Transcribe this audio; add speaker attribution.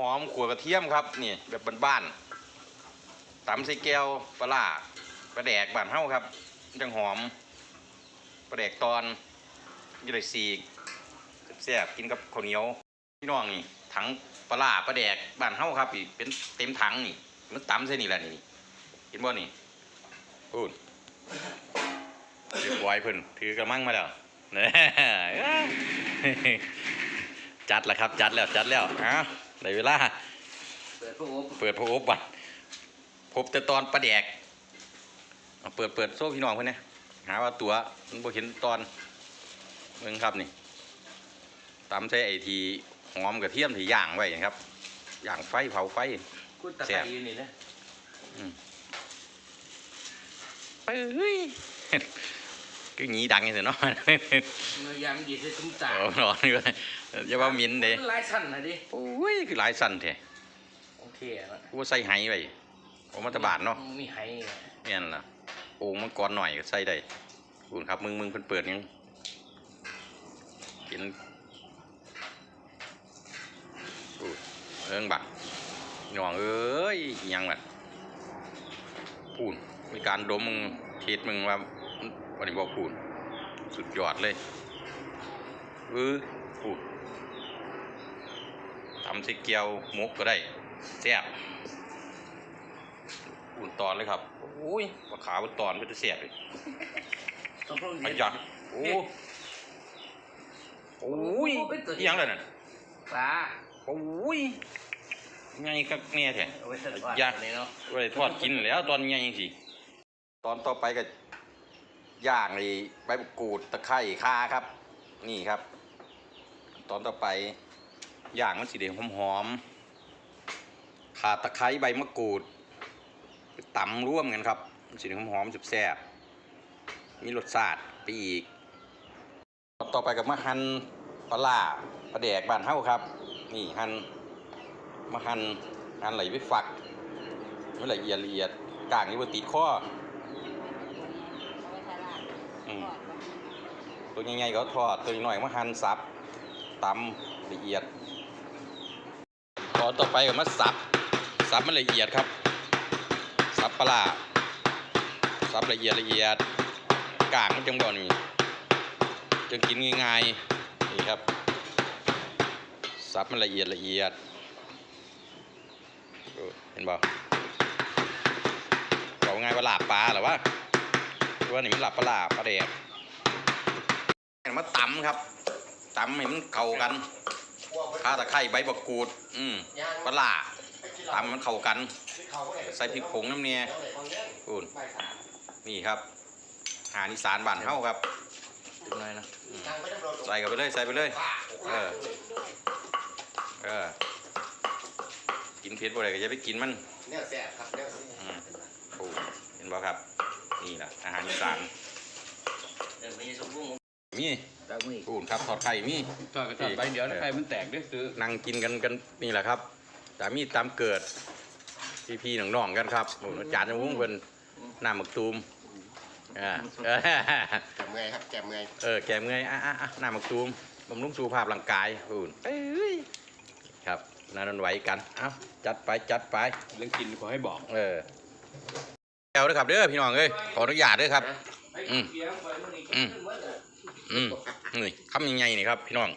Speaker 1: หอมขัวกระเทียมครับนี่แบบบ้านๆตำใส่แก้วปลาร้าปลาแดกบ้านเฮ้าครับจังหอมปลาแดกตอนยี่ได้สีกแซ่บกินกับข้าวเหนียวพี่น้องนี่ถังปลาร้าปลาแดกบ้านเฮ้าครับอีกเป็นเต็มถังนี่มันตำใส่นี่แหละนี่เห็นบ่นี่พูดเรียบร้อยเพิ่นถือกระมังมาแล้วเนี่ยจัดแล้วครับจัดแล้วจัดแล้วอ้า วได้เวลา
Speaker 2: เปิดพวกอบ
Speaker 1: เปิดพระอบบัตรพบแต่ตอนประแดกเอาเปิดเปิดโซ่พี่น้องเพื่อนเนี่ยหาว่าตัวมันบ่เห็นตอนเบิ่งครับนี่ตำใส่ไอทีหอมกระเทียมที่ย่างไว้นะครับย่างไฟเผาไฟ
Speaker 2: กูตะ
Speaker 1: แซ่
Speaker 2: ไคร้
Speaker 1: บ
Speaker 2: อยู่นี่นะ
Speaker 1: เฮ้ยก็งี้ดังอย่างเสียเนาะ
Speaker 2: มายามดีใส่ตุ้มตา
Speaker 1: โอ้นอนอยู่อย่าว่ามินเด้
Speaker 2: มันหลายสั้นนะดิ
Speaker 1: โอ้ยคือหลายสั้นแท้
Speaker 2: โอเคนะ
Speaker 1: กูว่าใส่ไหไว้โอ้มัตบาทเนาะ
Speaker 2: มีไห้
Speaker 1: เนี่ยนั่นล่ะโอ่งมังกรหน่อยก็ใส่ได้คุณครับมึงมึงเพิ่นเปิดยังกินอู้เอิงบักหน่องเอ้ยอิหยังบัดพูนมีการดมมึงเทสมึงว่า วันนี้บอกพูนสุดยอดเลยเออพูนทำใส่เกี๊ยวหมุกก็ได้แซ่บอุ่นตอนเลยครับโอ้ยปลาขาวเป็นตอนเป็นเสียบเลย
Speaker 2: ต้องพวก
Speaker 1: ประ
Speaker 2: เย็น
Speaker 1: หยัดโอ้โอ้ยอิหยังเลยน่ะ
Speaker 2: ปลา
Speaker 1: โอ้ยไงกักแน่แท้
Speaker 2: เอาไว้ทอดว่า
Speaker 1: อยาก
Speaker 2: เลยเนาะ
Speaker 1: ไว้ทอดกินแล้วตอนไงสิตอนต่อไปก็ ย่างไอ้ใบมะกรูดตะไคร้ข่าครับ นี่ครับ ตอนต่อไปย่างมันสีแดงหอมๆข่าตะไคร้ใบมะกรูดไปตำร่วมกันครับสีแดงหอมๆแซ่บๆมีรสชาติไปอีก ต่อไปกับมะฮันปลาปลาแดกบ้านเฮาครับ นี่หั่นมะฮันหั่นไหลไปฝักไม่ละเอียดละเอียดกลางนี่บ่ติดข้อ อืมตัวใหญ่ๆก็ทอดตัวน้อยมาหั่นสับตำละเอียดตอนต่อไปก็มาสับสับมันละเอียดครับ สับปลาสับละเอียดละเอียดกากมันจังบ่นี่จังกินง่ายๆนี่ครับ สับมันละเอียดละเอียดเห็นบ่บอกง่ายว่าลาบปลาหรือวะหรือ ว่านี่มันลาบปลาร้าปลาแดกมาตำครับตำให้มันเข้ากันข้าตะไคร้ใบบักกูด อืมปลาร้าตำมันเข้ากัน ใส่พริกผงน้ำเนี่ยอุ่นนี่ครับอาหารอีสานบ้านเฮาครับ
Speaker 2: จุดหน่อยนะ
Speaker 1: ใส่กันไปเลยใส่ไปเลย เออ เออ กินเผ็ดบ่ได้ก็อย่าไปกินมัน
Speaker 3: เนี่ยแสบครับเนี่ย
Speaker 1: อืมโอ้เห็นบ่ครับ นี่แหละอาหารอีสาน
Speaker 2: เดี๋ยวมีสมบูรณ์
Speaker 1: มี
Speaker 2: ตามมือ
Speaker 1: อุ่นครับทอดไข่มี
Speaker 4: ทอดกระทอดไปเดี๋ยวนะไข่มันแตกด้วยซื้อ
Speaker 1: นั่งกินกันกันนี่แหละครับตามมีตามเกิด พี่พี่ๆน้องๆกันครับโอ้อาจารย์จะวุ้งเป็นหน้าหมึกตูมอ่าเออ
Speaker 3: แกมเงยครับแกมเงย
Speaker 1: เออแกมเงยอะอะอะหน้าหมึกตูมบำรุงสุขภาพร่างกายอุ่นเอ้ยครับนั่นไหวกันเอ้าจัดไปจัดไป
Speaker 4: เรื่องกินขอให้บอก
Speaker 1: เออ แก้วด้วยครับเด้อพี่น้องเอ้ยขออนุญาตด้วยครับ อืมอืมอืมนี่คำยังไงนี่ครับ พี่น้อง